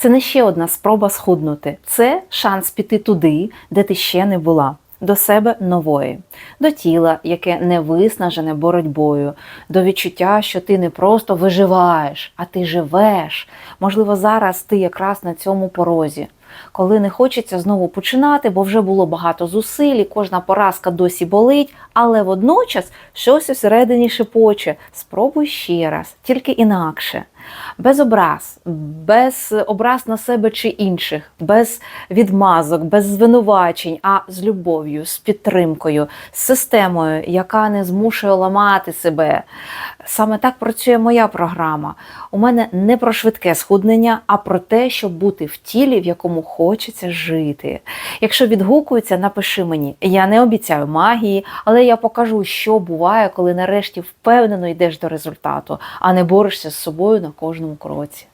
Це не ще одна спроба схуднути, це шанс піти туди, де ти ще не була. До себе нової, до тіла, яке не виснажене боротьбою, до відчуття, що ти не просто виживаєш, а ти живеш. Можливо, зараз ти якраз на цьому порозі, коли не хочеться знову починати, бо вже було багато зусиль, і кожна поразка досі болить, але водночас щось усередині шепоче. Спробуй ще раз, тільки інакше. Без образ, без образ на себе чи інших, без відмазок, без звинувачень, а з любов'ю, з підтримкою, з системою, яка не змушує ламати себе. Саме так працює моя програма. У мене не про швидке схуднення, а про те, щоб бути в тілі, в якому хочеться жити. Якщо відгукується, напиши мені. Я не обіцяю магії, але я покажу, що буває, коли нарешті впевнено йдеш до результату, а не борешся з собою на кожному кроці.